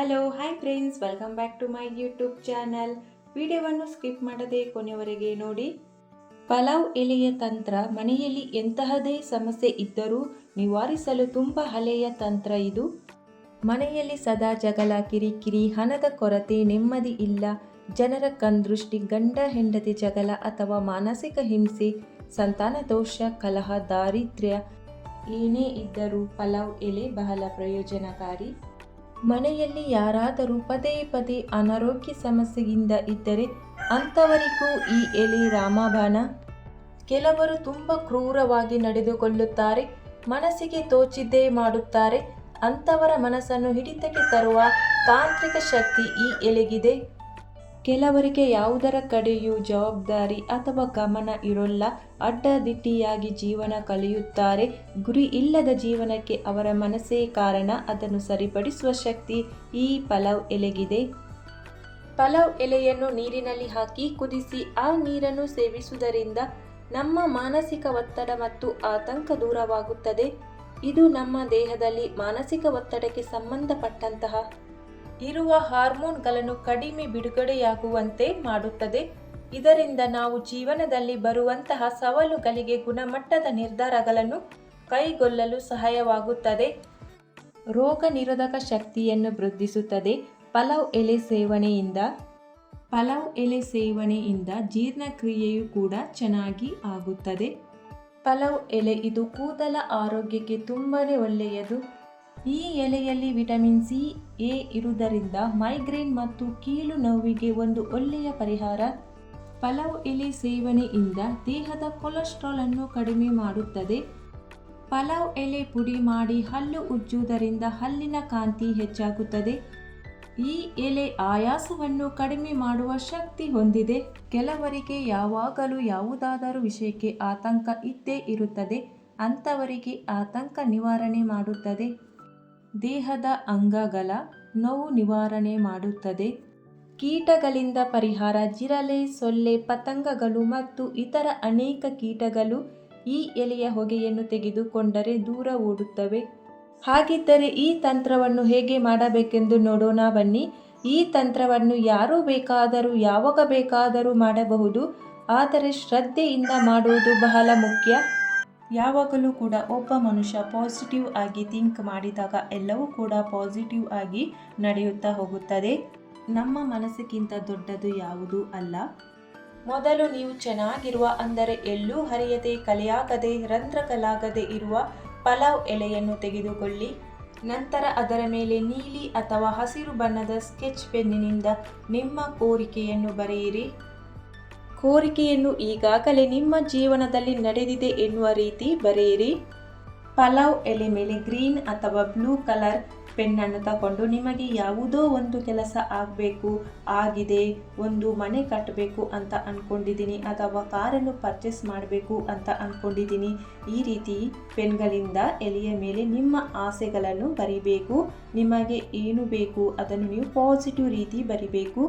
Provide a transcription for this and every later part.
Hello hi friends welcome back to my YouTube channel ವಿಡಿಯೋವನ್ನು skip ಮಾಡದೆ ಕೊನೆಯವರೆಗೆ ನೋಡಿ. ಪಲಾವ್ ಎಲೆಯ ತಂತ್ರ, ಮನೆಯಲ್ಲಿ ಎಂತಹದೇ ಸಮಸ್ಯೆ ಇದ್ದರೂ ನಿವಾರಿಸಲು ತುಂಬ ಹಳೆಯ ತಂತ್ರ ಇದು. ಮನೆಯಲ್ಲಿ ಸದಾ ಜಗಳ, ಕಿರಿಕಿರಿ, ಹಣದ ಕೊರತೆ, ನೆಮ್ಮದಿ ಇಲ್ಲ. ಜನರ ಕಂದೃಷ್ಟಿ ಗಂಡ ಹೆಂಡತಿ ಜಗಳ ಅಥವಾ ಮಾನಸಿಕ ಹಿಂಸೆ, ಸಂತಾನ ದೋಷ, ಕಲಹ, ದಾರಿದ್ರ್ಯ ಏನೇ ಇದ್ದರೂ ಪಲಾವ್ ಎಲೆ ಬಹಳ ಪ್ರಯೋಜನಕಾರಿ. ಮನೆಯಲ್ಲಿ ಯಾರಾದರೂ ಪದೇ ಪದೇ ಅನಾರೋಗ್ಯ ಸಮಸ್ಯೆಯಿಂದ ಇದ್ದರೆ ಅಂಥವರಿಗೂ ಈ ಎಲೆ ರಾಮಬಾಣ. ಕೆಲವರು ತುಂಬ ಕ್ರೂರವಾಗಿ ನಡೆದುಕೊಳ್ಳುತ್ತಾರೆ, ಮನಸ್ಸಿಗೆ ತೋಚಿದ್ದೇ ಮಾಡುತ್ತಾರೆ. ಅಂಥವರ ಮನಸ್ಸನ್ನು ಹಿಡಿತಕ್ಕೆ ತರುವ ತಾಂತ್ರಿಕ ಶಕ್ತಿ ಈ ಎಲೆಗಿದೆ. ಕೆಲವರಿಗೆ ಯಾವುದರ ಕಡೆಯೂ ಜವಾಬ್ದಾರಿ ಅಥವಾ ಗಮನ ಇರೋಲ್ಲ. ಅಡ್ಡದಿಟ್ಟಿಯಾಗಿ ಜೀವನ ಕಳೆಯುತ್ತಾರೆ ಗುರಿ ಇಲ್ಲದ ಜೀವನಕ್ಕೆ ಅವರ ಮನಸ್ಸೇ ಕಾರಣ. ಅದನ್ನು ಸರಿಪಡಿಸುವ ಶಕ್ತಿ ಈ ಪಲಾವ್ ಎಲೆಗಿದೆ. ಪಲಾವ್ ಎಲೆಯನ್ನು ನೀರಿನಲ್ಲಿ ಹಾಕಿ ಕುದಿಸಿ ಆ ನೀರನ್ನು ಸೇವಿಸುವುದರಿಂದ ನಮ್ಮ ಮಾನಸಿಕ ಒತ್ತಡ ಮತ್ತು ಆತಂಕ ದೂರವಾಗುತ್ತದೆ. ಇದು ನಮ್ಮ ದೇಹದಲ್ಲಿ ಮಾನಸಿಕ ಒತ್ತಡಕ್ಕೆ ಸಂಬಂಧಪಟ್ಟಂತಹ ಇರುವ ಹಾರ್ಮೋನ್ಗಳನ್ನು ಕಡಿಮೆ ಬಿಡುಗಡೆಯಾಗುವಂತೆ ಮಾಡುತ್ತದೆ. ಇದರಿಂದ ನಾವು ಜೀವನದಲ್ಲಿ ಬರುವಂತಹ ಸವಾಲುಗಳಿಗೆ ಗುಣಮಟ್ಟದ ನಿರ್ಧಾರಗಳನ್ನು ಕೈಗೊಳ್ಳಲು ಸಹಾಯವಾಗುತ್ತದೆ. ರೋಗ ನಿರೋಧಕ ಶಕ್ತಿಯನ್ನು ವೃದ್ಧಿಸುತ್ತದೆ. ಪಲಾವ್ ಎಲೆ ಸೇವನೆಯಿಂದ, ಪಲಾವ್ ಎಲೆ ಸೇವನೆಯಿಂದ ಜೀರ್ಣಕ್ರಿಯೆಯು ಕೂಡ ಚೆನ್ನಾಗಿ ಆಗುತ್ತದೆ. ಪಲಾವ್ ಎಲೆ ಇದು ಕೂದಲ ಆರೋಗ್ಯಕ್ಕೆ ತುಂಬಾ ಒಳ್ಳೆಯದು. ಈ ಎಲೆಯಲ್ಲಿ ವಿಟಮಿನ್ ಸಿ, ಎ ಇರುವುದರಿಂದ ಮೈಗ್ರೇನ್ ಮತ್ತು ಕೀಲು ನೋವಿಗೆ ಒಂದು ಒಳ್ಳೆಯ ಪರಿಹಾರ. ಪಲಾವ್ ಎಲೆ ಸೇವನೆಯಿಂದ ದೇಹದ ಕೊಲೆಸ್ಟ್ರಾಲ್ ಅನ್ನು ಕಡಿಮೆ ಮಾಡುತ್ತದೆ. ಪಲಾವ್ ಎಲೆ ಪುಡಿ ಮಾಡಿ ಹಲ್ಲು ಉಜ್ಜುವುದರಿಂದ ಹಲ್ಲಿನ ಕಾಂತಿ ಹೆಚ್ಚಾಗುತ್ತದೆ. ಈ ಎಲೆ ಆಯಾಸವನ್ನು ಕಡಿಮೆ ಮಾಡುವ ಶಕ್ತಿ ಹೊಂದಿದೆ. ಕೆಲವರಿಗೆ ಯಾವಾಗಲೂ ಯಾವುದಾದರೂ ವಿಷಯಕ್ಕೆ ಆತಂಕ ಇದ್ದೇ ಇರುತ್ತದೆ. ಅಂಥವರಿಗೆ ಆತಂಕ ನಿವಾರಣೆ ಮಾಡುತ್ತದೆ. ದೇಹದ ಅಂಗಗಳ ನೋವು ನಿವಾರಣೆ ಮಾಡುತ್ತದೆ. ಕೀಟಗಳಿಂದ ಪರಿಹಾರ ಜಿರಳೆ ಸೊಳ್ಳೆ, ಪತಂಗಗಳು ಮತ್ತು ಇತರ ಅನೇಕ ಕೀಟಗಳು ಈ ಎಲೆಯ ಹೊಗೆಯನ್ನು ತೆಗೆದುಕೊಂಡರೆ ದೂರ ಓಡುತ್ತವೆ. ಹಾಗಿದ್ದರೆ ಈ ತಂತ್ರವನ್ನು ಹೇಗೆ ಮಾಡಬೇಕೆಂದು ನೋಡೋಣ ಬನ್ನಿ. ಈ ತಂತ್ರವನ್ನು ಯಾರು ಬೇಕಾದರೂ, ಯಾವಾಗ ಬೇಕಾದರೂ ಮಾಡಬಹುದು. ಆದರೆ ಶ್ರದ್ಧೆಯಿಂದ ಮಾಡುವುದು ಬಹಳ ಮುಖ್ಯ. ಯಾವಾಗಲೂ ಕೂಡ ಒಬ್ಬ ಮನುಷ್ಯ ಪಾಸಿಟಿವ್ ಆಗಿ ಥಿಂಕ್ ಮಾಡಿದಾಗ ಎಲ್ಲವೂ ಕೂಡ ಪಾಸಿಟಿವ್ ಆಗಿ ನಡೆಯುತ್ತಾ ಹೋಗುತ್ತದೆ. ನಮ್ಮ ಮನಸ್ಸಿಗಿಂತ ದೊಡ್ಡದು ಯಾವುದೂ ಅಲ್ಲ. ಮೊದಲು ನೀವು ಚೆನ್ನಾಗಿರುವ ಅಂದರೆ ಎಲ್ಲೂ ಹರಿಯದೆ ಕಲೆಯಾಗದೆ ರಂಧ್ರಕಲಾಗದೆ ಇರುವ ಪಲಾವ್ ಎಲೆಯನ್ನು ತೆಗೆದುಕೊಳ್ಳಿ. ನಂತರ ಅದರ ಮೇಲೆ ನೀಲಿ ಅಥವಾ ಹಸಿರು ಬಣ್ಣದ ಸ್ಕೆಚ್ ಪೆನ್ನಿನಿಂದ ನಿಮ್ಮ ಕೋರಿಕೆಯನ್ನು ಬರೆಯಿರಿ. ಕೋರಿಕೆಯನ್ನು ಈಗಾಗಲೇ ನಿಮ್ಮ ಜೀವನದಲ್ಲಿ ನಡೆದಿದೆ ಎನ್ನುವ ರೀತಿ ಬರೆಯಿರಿ. ಪಲಾವ್ ಎಲೆ ಮೇಲೆ ಗ್ರೀನ್ ಅಥವಾ ಬ್ಲೂ ಕಲರ್ ಪೆನ್ನನ್ನು ತಗೊಂಡು ನಿಮಗೆ ಯಾವುದೋ ಒಂದು ಕೆಲಸ ಆಗಬೇಕು, ಆಗಿದೆ, ಒಂದು ಮನೆ ಕಟ್ಟಬೇಕು ಅಂತ ಅಂದ್ಕೊಂಡಿದ್ದೀನಿ ಅಥವಾ ಕಾರನ್ನು ಪರ್ಚೇಸ್ ಮಾಡಬೇಕು ಅಂತ ಅಂದ್ಕೊಂಡಿದ್ದೀನಿ ಈ ರೀತಿ ಪೆನ್ಗಳಿಂದ ಎಲೆಯ ಮೇಲೆ ನಿಮ್ಮ ಆಸೆಗಳನ್ನು ಬರಿಬೇಕು, ನಿಮಗೆ ಏನು ಬೇಕು ಅದನ್ನು ನೀವು ಪಾಸಿಟಿವ್ ರೀತಿ ಬರಿಬೇಕು.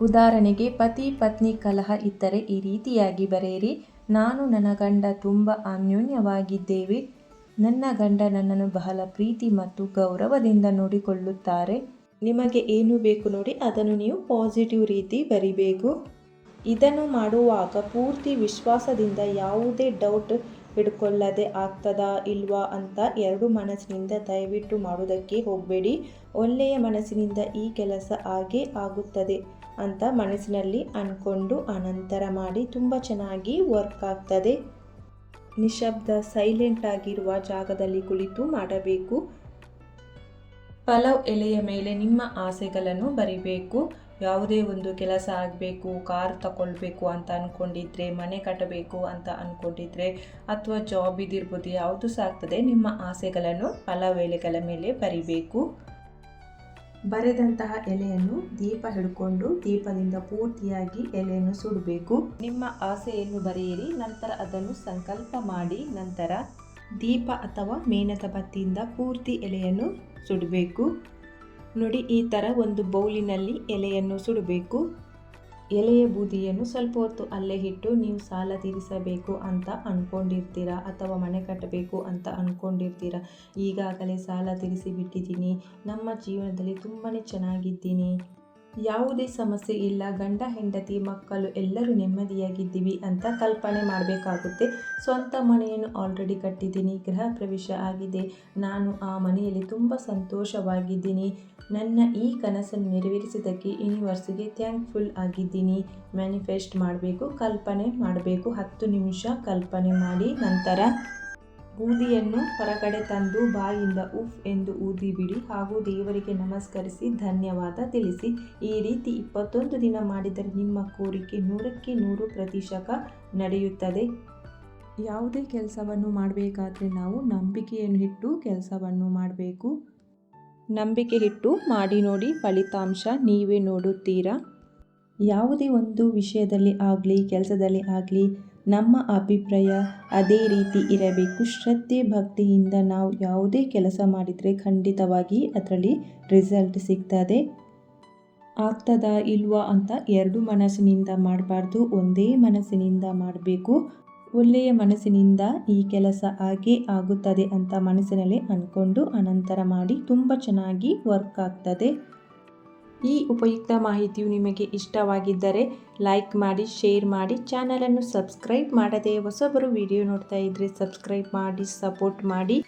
ಉದಾಹರಣೆಗೆ, ಪತಿ ಪತ್ನಿ ಕಲಹ ಇದ್ದರೆ ಈ ರೀತಿಯಾಗಿ ಬರೆಯಿರಿ, ನಾನು ನನ್ನ ಗಂಡ ತುಂಬ ಅನ್ಯೋನ್ಯವಾಗಿದ್ದೇವೆ. ನನ್ನ ಗಂಡ ನನ್ನನ್ನು ಬಹಳ ಪ್ರೀತಿ ಮತ್ತು ಗೌರವದಿಂದ ನೋಡಿಕೊಳ್ಳುತ್ತಾರೆ. ನಿಮಗೆ ಏನು ಬೇಕು ನೋಡಿ, ಅದನ್ನು ನೀವು ಪಾಸಿಟಿವ್ ರೀತಿ ಬರಿಬೇಕು. ಇದನ್ನು ಮಾಡುವಾಗ ಪೂರ್ತಿ ವಿಶ್ವಾಸದಿಂದ ಯಾವುದೇ ಡೌಟ್ ಹಿಡ್ಕೊಳ್ಳದೆ ಆಗ್ತದಾ ಇಲ್ವಾ ಅಂತ ಎರಡು ಮನಸ್ಸಿನಿಂದ ದಯವಿಟ್ಟು ಮಾಡೋದಕ್ಕೆ ಹೋಗಬೇಡಿ. ಒಳ್ಳೆಯ ಮನಸ್ಸಿನಿಂದ ಈ ಕೆಲಸ ಹಾಗೆ ಆಗುತ್ತದೆ ಅಂತ ಮನಸ್ಸಿನಲ್ಲಿ ಅಂದ್ಕೊಂಡು ಅನಂತರ ಮಾಡಿ ತುಂಬ ಚೆನ್ನಾಗಿ ವರ್ಕ್ ಆಗ್ತದೆ. ನಿಶಬ್ದ ಸೈಲೆಂಟ್ ಆಗಿರುವ ಜಾಗದಲ್ಲಿ ಕುಳಿತು ಮಾಡಬೇಕು. ಪಲಾವ್ ಎಲೆಯ ಮೇಲೆ ನಿಮ್ಮ ಆಸೆಗಳನ್ನು ಬರಿಬೇಕು. ಯಾವುದೇ ಒಂದು ಕೆಲಸ ಆಗಬೇಕು, ಕಾರ್ ತಗೊಳ್ಬೇಕು ಅಂತ ಅಂದ್ಕೊಂಡಿದ್ರೆ ಮನೆ ಕಟ್ಟಬೇಕು ಅಂತ ಅಂದ್ಕೊಂಡಿದ್ರೆ ಅಥವಾ ಜಾಬ್ ಇದಿರ್ಬೋದು ಯಾವುದು ಸಹ ಆಗ್ತದೆ. ನಿಮ್ಮ ಆಸೆಗಳನ್ನು ಪಲಾವ್ ವೇಳೆಗಳ ಮೇಲೆ ಬರಿಬೇಕು. ಬರೆದಂತಹ ಎಲೆಯನ್ನು ದೀಪ ಹಿಡ್ಕೊಂಡು ದೀಪದಿಂದ ಪೂರ್ತಿಯಾಗಿ ಎಲೆಯನ್ನು ಸುಡಬೇಕು. ನಿಮ್ಮ ಆಸೆಯನ್ನು ಬರೆಯಿರಿ, ನಂತರ ಅದನ್ನು ಸಂಕಲ್ಪ ಮಾಡಿ, ನಂತರ ದೀಪ ಅಥವಾ ಮೇಣದ ಬತ್ತಿಯಿಂದ ಪೂರ್ತಿ ಎಲೆಯನ್ನು ಸುಡಬೇಕು. ನೋಡಿ, ಈ ಥರ ಒಂದು ಬೌಲಿನಲ್ಲಿ ಎಲೆಯನ್ನು ಸುಡಬೇಕು. ಎಲೆಯ ಬೂದಿಯನ್ನು ಸ್ವಲ್ಪ ಹೊತ್ತು ಅಲ್ಲೇ ಇಟ್ಟು, ನೀವು ಸಾಲ ತೀರಿಸಬೇಕು ಅಂತ ಅಂದ್ಕೊಂಡಿರ್ತೀರಾ ಅಥವಾ ಮನೆ ಕಟ್ಟಬೇಕು ಅಂತ ಅಂದ್ಕೊಂಡಿರ್ತೀರಾ ಈಗಾಗಲೇ ಸಾಲ ತೀರಿಸಿ ಬಿಟ್ಟಿದ್ದೀನಿ. ನಮ್ಮ ಜೀವನದಲ್ಲಿ ತುಂಬಾ ಚೆನ್ನಾಗಿದ್ದೀನಿ. ಯಾವುದೇ ಸಮಸ್ಯೆ ಇಲ್ಲ, ಗಂಡ, ಹೆಂಡತಿ, ಮಕ್ಕಳು ಎಲ್ಲರೂ ನೆಮ್ಮದಿಯಾಗಿದ್ದೀವಿ ಅಂತ ಕಲ್ಪನೆ ಮಾಡಬೇಕಾಗುತ್ತೆ. ಸ್ವಂತ ಮನೆಯನ್ನು ಆಲ್ರೆಡಿ ಕಟ್ಟಿದ್ದೀನಿ, ಗೃಹ ಪ್ರವೇಶ ಆಗಿದೆ. ನಾನು ಆ ಮನೆಯಲ್ಲಿ ತುಂಬ ಸಂತೋಷವಾಗಿದ್ದೀನಿ. ನನ್ನ ಈ ಕನಸನ್ನು ನೆರವೇರಿಸಿದ್ದಕ್ಕೆ ಯೂನಿವರ್ಸ್ಗೆ ಥ್ಯಾಂಕ್ಫುಲ್ ಆಗಿದ್ದೀನಿ. ಮ್ಯಾನಿಫೆಸ್ಟ್ ಮಾಡಬೇಕು, ಕಲ್ಪನೆ ಮಾಡಬೇಕು. ಹತ್ತು ನಿಮಿಷ ಕಲ್ಪನೆ ಮಾಡಿ, ನಂತರ ಬೂದಿಯನ್ನು ಹೊರಗಡೆ ತಂದು ಬಾಯಿಂದ ಉಫ್ ಎಂದು ಊದಿ ಬಿಡಿ ಹಾಗೂ ದೇವರಿಗೆ ನಮಸ್ಕರಿಸಿ ಧನ್ಯವಾದ ತಿಳಿಸಿ. ಈ ರೀತಿ ಇಪ್ಪತ್ತೊಂದು ದಿನ ಮಾಡಿದರೆ ನಿಮ್ಮ ಕೋರಿಕೆ ನೂರಕ್ಕೆ ನೂರು ಪ್ರತಿಶತ ನಡೆಯುತ್ತದೆ. ಯಾವುದೇ ಕೆಲಸವನ್ನು ಮಾಡಬೇಕಾದ್ರೆ ನಾವು ನಂಬಿಕೆಯನ್ನು ಇಟ್ಟು ಕೆಲಸವನ್ನು ಮಾಡಬೇಕು. ನಂಬಿಕೆ ಇಟ್ಟು ಮಾಡಿ ನೋಡಿ ಫಲಿತಾಂಶ ನೀವೇ ನೋಡುತ್ತೀರಾ? ಯಾವುದೇ ಒಂದು ವಿಷಯದಲ್ಲಿ ಆಗಲಿ, ಕೆಲಸದಲ್ಲಿ ಆಗಲಿ, ನಮ್ಮ ಅಭಿಪ್ರಾಯ ಅದೇ ರೀತಿ ಇರಬೇಕು. ಶ್ರದ್ಧೆ, ಭಕ್ತಿಯಿಂದ ನಾವು ಯಾವುದೇ ಕೆಲಸ ಮಾಡಿದರೆ ಖಂಡಿತವಾಗಿ ಅದರಲ್ಲಿ ರಿಸಲ್ಟ್ ಸಿಗ್ತದೆ. ಆಗ್ತದಾ ಇಲ್ವಾ ಅಂತ ಎರಡು ಮನಸ್ಸಿನಿಂದ ಮಾಡಬಾರ್ದು. ಒಂದೇ ಮನಸ್ಸಿನಿಂದ ಮಾಡಬೇಕು. ಒಳ್ಳೆಯ ಮನಸ್ಸಿನಿಂದ ಈ ಕೆಲಸ ಆಗೇ ಆಗುತ್ತದೆ ಅಂತ ಮನಸ್ಸಿನಲ್ಲಿ ಅಂದ್ಕೊಂಡು ಅನಂತರ ಮಾಡಿ ತುಂಬ ಚೆನ್ನಾಗಿ ವರ್ಕ್ ಆಗ್ತದೆ. ಈ ಉಪಯುಕ್ತ ಮಾಹಿತಿಯು ನಿಮಗೆ ಇಷ್ಟವಾಗಿದ್ದರೆ ಲೈಕ್ ಮಾಡಿ, ಶೇರ್ ಮಾಡಿ, ಚಾನಲನ್ನು ಸಬ್ಸ್ಕ್ರೈಬ್ ಮಾಡದೆ ಹೊಸಬರು ವಿಡಿಯೋ ನೋಡ್ತಾ ಇದ್ದರೆ ಸಬ್ಸ್ಕ್ರೈಬ್ ಮಾಡಿ, ಸಪೋರ್ಟ್ ಮಾಡಿ.